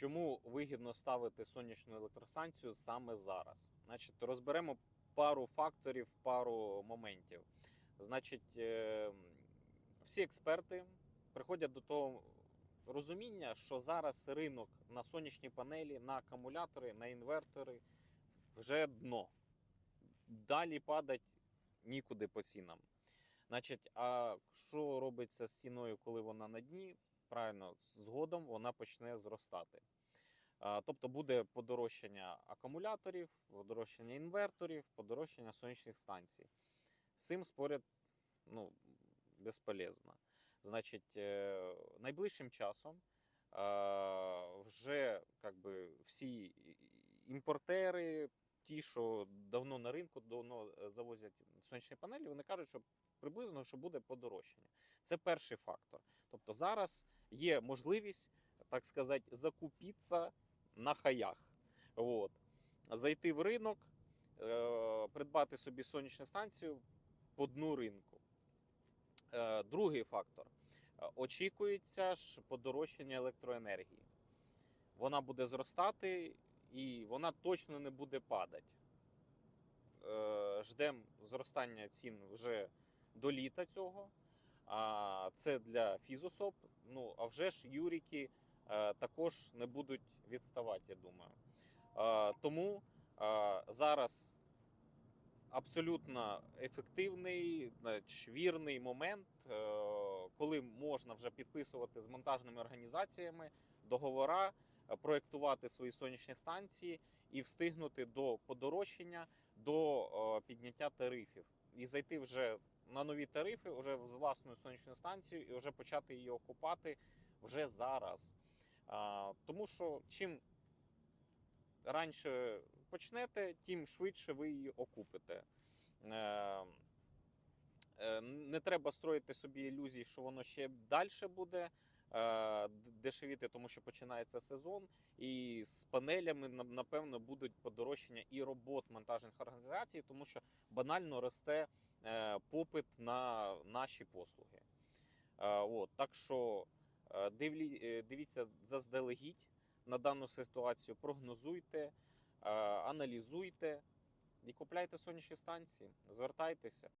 Чому вигідно ставити сонячну електростанцію саме зараз? Значить, розберемо пару факторів, пару моментів. Значить, е, всі експерти приходять до того розуміння, що зараз ринок на сонячні панелі, на акумулятори, на інвертори вже дно. Далі падать нікуди по цінам. Значить, а що робиться з ціною, коли вона на дні? Правильно, згодом вона почне зростати. Тобто буде подорожчання акумуляторів, подорожчання інверторів, подорожчання сонячних станцій. З цим споряд ну, безполезно. Значить, е, найближчим часом вже как би, всі імпортери, ті, що давно на ринку, давно е, завозять сонячні панелі, вони кажуть, що приблизно що буде подорожчання. Це перший фактор. Тобто зараз є можливість, так сказати, закупитися на хаях. От. Зайти в ринок, е, придбати собі сонячну станцію по дну ринку. Е, Другий фактор. Е, Очікується ж подорожчання електроенергії. Вона буде зростати і вона точно не буде падати. Ждемо зростання цін вже до літа цього. А це для фізособ. Ну а вже ж юрики е, також не будуть відставати, я думаю. Е, Тому е, зараз абсолютно ефективний, вірний момент, коли можна вже підписувати з монтажними організаціями договора, проектувати свої сонячні станції і встигнути до подорожчання, до підняття тарифів і зайти вже на нові тарифи, вже з власною сонячною станцією, і вже почати її окупати вже зараз. А, Тому що чим раніше почнете, тим швидше ви її окупите. Е, е, Не треба строїти собі ілюзії, що воно ще далі буде дешевіти, тому що починається сезон, і з панелями напевно будуть подорожчання і робот монтажних організацій, тому що банально росте е, попит на наші послуги. Е, От, так що е, дивлі, е, дивіться заздалегідь на дану ситуацію, прогнозуйте, е, аналізуйте і купляйте сонячні станції, звертайтеся.